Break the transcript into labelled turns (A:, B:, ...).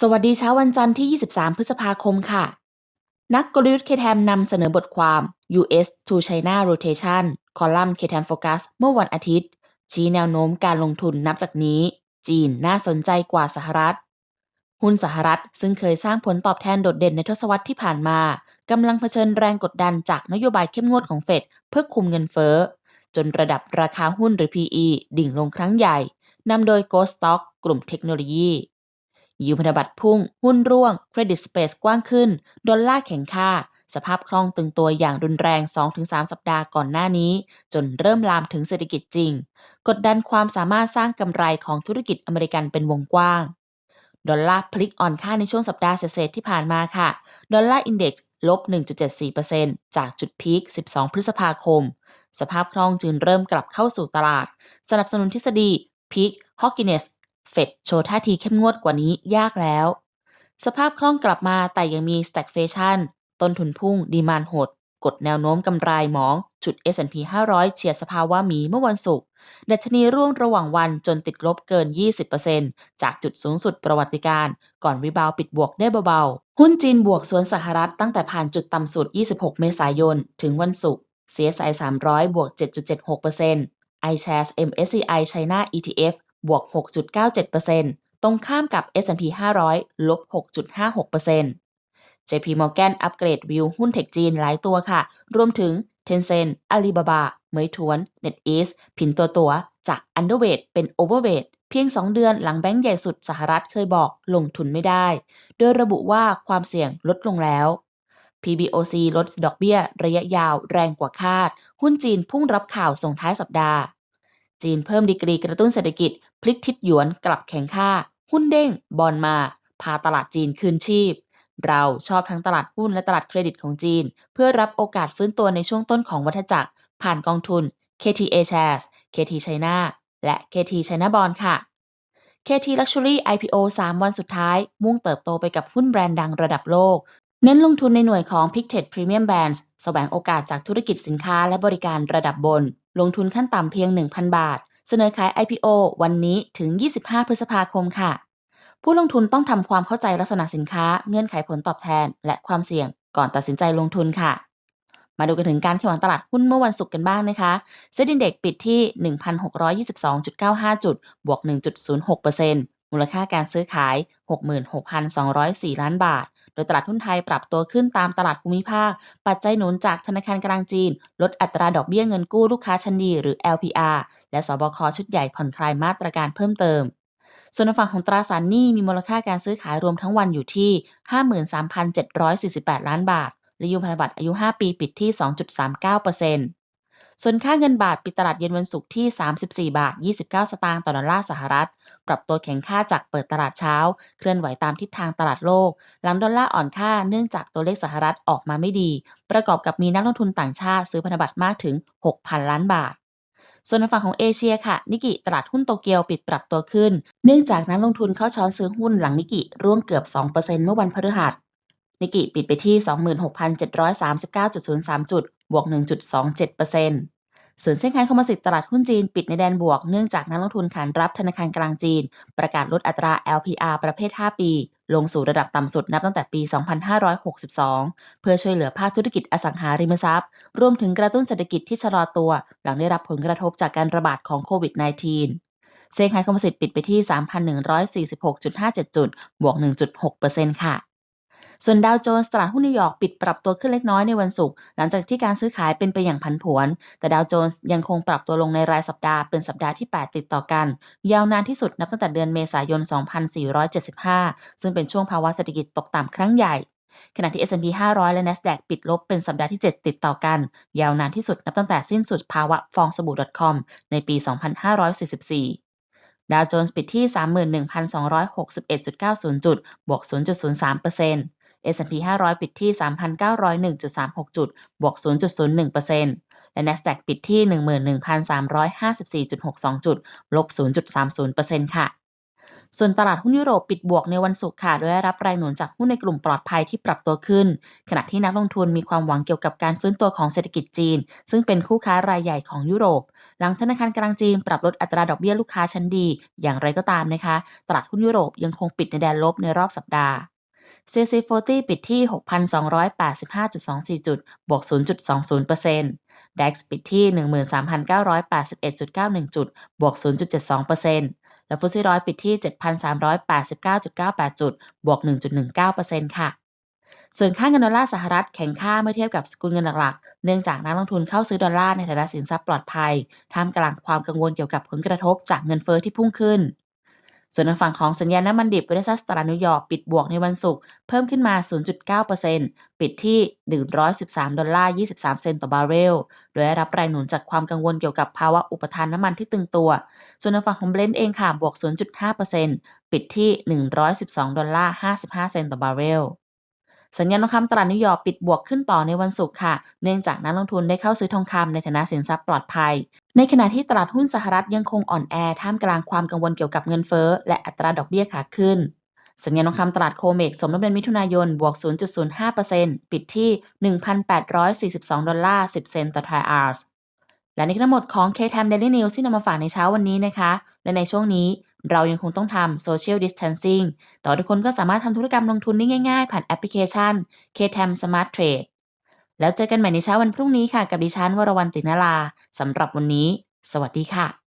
A: สวัสดีเช้าวันจันทร์ที่ 23 พฤษภาคมค่ะ นักกลยุทธ์เคแทมนำเสนอบทความ US to China Rotation คอลัมน์เคแทมโฟกัสเมื่อวันอาทิตย์ ชี้แนวโน้มการลงทุนนับจากนี้ จีนน่าสนใจกว่าสหรัฐ หุ้นสหรัฐซึ่งเคยสร้างผลตอบแทนโดดเด่นในทศวรรษที่ผ่านมากำลังเผชิญแรงกดดันจากนโยบายเข้มงวดของเฟดเพื่อคุมเงินเฟ้อ จนระดับราคาหุ้นหรือ PE ดิ่งลงครั้งใหญ่นำโดย Ghost Stock กลุ่มเทคโนโลยี ยิวพันธบัตรพุ่ง หุ้นร่วง เครดิตสเปซกว้างขึ้น ดอลลาร์แข็งค่า สภาพคล่องตึงตัวอย่างรุนแรง 2-3 สัปดาห์ก่อนหน้านี้ จนเริ่มลามถึงเศรษฐกิจจริง กดดันความสามารถสร้างกำไรของธุรกิจอเมริกันเป็นวงกว้าง ดอลลาร์พลิกอ่อนค่าในช่วงสัปดาห์เศษที่ผ่านมาค่ะ ดอลลาร์อินเด็กซ์ลบ 1.74%จากจุดพีค 12 พฤษภาคม สภาพคล่องจึงเริ่มกลับเข้าสู่ตลาด สนับสนุนทฤษฎีพีคฮอกกินเนส เฟดโชว์ท่าทีเข้มงวดกว่านี้ยากแล้ว สภาพคล่องกลับมาแต่ยังมี stagflation ต้นทุนพุ่ง ดีมานหด กดแนวโน้มกำไรหมอง จุด S&P 500 เฉียดสภาวะหมีเมื่อวันศุกร์ดัชนีร่วงระหว่างวันจนติดลบเกิน 20%จากจุดสูงสุดประวัติการก่อนวิบาวปิดบวกได้เบาๆ หุ้นจีนบวกสวนสหรัฐตั้งแต่ผ่านจุดต่ำสุด 26 เมษายน ถึงวันศุกร์ CSI 300 บวก 7.76% iShares MSCI China ETF บวก 6.97%ตรงข้ามกับ S&P 500 ลบ 6.56% JP Morgan อัปเกรดวิวหุ้นเทคจีนหลายตัวค่ะ รวมถึง Tencent Alibaba เมยถวน NetEase ผินตัวตัวจาก Underweight เป็น Overweight เพียง 2 เดือนหลังแบงก์ใหญ่สุดสหรัฐเคยบอกลงทุนไม่ได้ โดยระบุว่าความเสี่ยงลดลงแล้ว PBOC ลดดอกเบี้ย ระยะยาวแรงกว่าคาด หุ้นจีนพุ่งรับข่าวส่งท้ายสัปดาห์ จีนเพิ่มดีกรีกระตุ้นเศรษฐกิจ พลิกทิศหยวนกลับแข็งค่า หุ้นเด้ง บอลมา พาตลาดจีนคืนชีพ เราชอบทั้งตลาดหุ้นและตลาดเครดิตของจีน เพื่อรับโอกาสฟื้นตัวในช่วงต้นของวัฏจักร ผ่านกองทุน KTA Shares KT China และ KT China Bond ค่ะ KT Luxury IPO 3 วันสุดท้าย มุ่งเติบโตไปกับหุ้นแบรนด์ดังระดับโลก เน้นลงทุนในหน่วยของ Pictet Premium Brands แสวงโอกาสจากธุรกิจสินค้าและบริการระดับบน ลงทุนขั้นต่ำเพียง 1,000 บาท เสนอขาย IPO วันนี้ถึง 25 พฤษภาคมค่ะ ผู้ลงทุนต้องทำความเข้าใจลักษณะสินค้า เงื่อนไขผลตอบแทน และความเสี่ยง ก่อนตัดสินใจลงทุนค่ะ มาดูกันถึงการแข่งขันตลาดหุ้นเมื่อวันศุกร์กันบ้างนะคะเซ็นดินเด็กปิดที่ 1,622.95 จุด บวก 1.06% มูลค่าการซื้อขาย 66,204 ล้านบาท โดยตลาดหุ้นไทยปรับตัวขึ้นตามตลาดภูมิภาค ปัจจัยหนุนจากธนาคารกลางจีน ลดอัตราดอกเบี้ยเงินกู้ลูกค้าชั้นดีหรือ LPR และสบคชุดใหญ่ผ่อนคลายมาตรการเพิ่มเติมส่วนฝั่งของตราสารหนี้มีมูลค่าการซื้อขายรวมทั้งวันอยู่ที่ 53,748 ล้านบาท และยูพันธบัตรอายุ 5 ปีปิดที่ 2.39% ส่วนค่าเงินบาทปิดตลาดเย็นวันศุกร์ที่ 34 บาท 29 สตางค์ต่อดอลลาร์สหรัฐ ปรับตัวแข็งค่าจากเปิดตลาดเช้า เคลื่อนไหวตามทิศทางตลาดโลก หลังดอลลาร์อ่อนค่าเนื่องจากตัวเลขสหรัฐออกมาไม่ดี ประกอบกับมีนักลงทุนต่างชาติซื้อพันธบัตรมากถึง 6,000 ล้านบาทส่วนในฝั่งของเอเชียค่ะ นิกิตลาดหุ้นโตเกียวปิดปรับตัวขึ้น เนื่องจากนักลงทุนเข้าช้อนซื้อหุ้นหลังนิกิร่วงเกือบ 2%เมื่อวันพฤหัสนิกิปิดไปที่ 26,739.03 จุดบวก 1.27%ส่วนเส้นขายคอมโพสิตตลาดหุ้นจีนปิดในแดนบวกเนื่องจากนักลงทุนขานรับธนาคารกลางจีน ประกาศลดอัตรา LPR ประเภท 5 ปี ลงสู่ระดับต่ำสุดนับตั้งแต่ปี 2562 เพื่อช่วยเหลือภาคธุรกิจอสังหาริมทรัพย์ รวมถึงกระตุ้นเศรษฐกิจที่ชะลอตัว หลังได้รับผลกระทบจากการระบาดของโควิด -19 เซ็นขายคอมโพสิตปิดไปที่ 3,146.57 จุด บวก 1.6%ค่ะ ส่วนดาวโจนส์ตลาดหุ้นนิวยอร์กปิดปรับตัวขึ้นเล็กน้อยในวันศุกร์หลังจากที่การซื้อขายเป็นไปอย่างผันผวน แต่ดาวโจนส์ยังคงปรับตัวลงในรายสัปดาห์เป็นสัปดาห์ที่ 8 ติดต่อกัน ยาวนานที่สุดนับตั้งแต่เดือนเมษายน 2475 ซึ่งเป็นช่วงภาวะเศรษฐกิจตกต่ำครั้งใหญ่ขณะที่ S&P 500 และ NASDAQ ปิดลบเป็นสัปดาห์ที่ 7 ติดต่อกัน ยาวนานที่สุดนับตั้งแต่สิ้นสุดภาวะฟองสบู่ .com ในปี 2544ดาวโจนส์ปิดที่ 31,261.90 จุด บวก 0.03% S&P 500 ปิดที่ 3,901.36 จุด บวก 0.01%และ NASDAQ ปิดที่ 11,354.62 จุด ลบ 0.30%ค่ะส่วนตลาดหุ้นยุโรปปิดบวกในวันศุกร์ค่ะโดยได้รับแรงหนุนจากหุ้นในกลุ่มปลอดภัยที่ปรับตัวขึ้น ขณะที่นักลงทุนมีความหวังเกี่ยวกับการฟื้นตัวของเศรษฐกิจจีน ซึ่งเป็นคู่ค้ารายใหญ่ของยุโรป หลังธนาคารกลางจีนปรับลดอัตราดอกเบี้ยลูกค้าชั้นดี อย่างไรก็ตามนะคะ ตลาดหุ้นยุโรปยังคงปิดในแดนลบในรอบสัปดาห์ CC40 ปิดที่ 6,285.24 จุด บวก 0.20% DAX ปิดที่ 13,981.91 จุด บวก 0.72%และฟุตซี่ร้อยปิดที่ 7,389.98 จุด บวก 1.19%ค่ะส่วนค่าเงินดอลลาร์สหรัฐแข็งค่าเมื่อเทียบกับสกุลเงินหลักๆเนื่องจากนักลงทุนเข้าซื้อดอลลาร์ในฐานะสินทรัพย์ปลอดภัย ท่ามกลางความกังวลเกี่ยวกับผลกระทบจากเงินเฟอ้อที่พุ่งขึ้น ส่วนทางฝั่งของสัญญาณน้ำมันดิบเวสซัสตลาดนิวยอร์กปิดบวกในวันศุกร์เพิ่มขึ้นมา 0.9%ปิดที่ 113 ดอลลาร์ 23 เซนต์ต่อบาร์เรล โดยได้รับแรงหนุนจากความกังวลเกี่ยวกับภาวะอุปทานน้ำมันที่ตึงตัว ส่วนทางฝั่งของเบลนด์เองค่ะบวก 0.5%ปิดที่ 112 ดอลลาร์ 55 เซนต์ต่อบาร์เรลสัญญาณทองคำตลาดนิวยอร์กปิดบวกขึ้นต่อในวันศุกร์ค่ะ เนื่องจากนักลงทุนได้เข้าซื้อทองคำในฐานะสินทรัพย์ปลอดภัย ในขณะที่ตลาดหุ้นสหรัฐยังคงอ่อนแอท่ามกลางความกังวลเกี่ยวกับเงินเฟ้อ และอัตราดอกเบี้ยขาขึ้น สัญญาณทองคำตลาดโคเมกสมน้ำเดือนมิถุนายน บวก 0.05%ปิดที่ 1,842 ดอลลาร์ 10 เซนต์ต่อทรออนซ์และนี่คือทั้งหมดของ KTM Daily News ที่นำมาฝากในเช้าวันนี้นะคะ และในช่วงนี้เรายังคงต้องทำ Social Distancing แต่ทุกคนก็สามารถทำธุรกรรมลงทุนได้ง่ายๆ ผ่านแอปพลิเคชัน KTM Smart Trade แล้วเจอกันใหม่ในเช้าวันพรุ่งนี้ค่ะ กับดิฉันวรวรรณตินาลาสำหรับวันนี้ สวัสดีค่ะ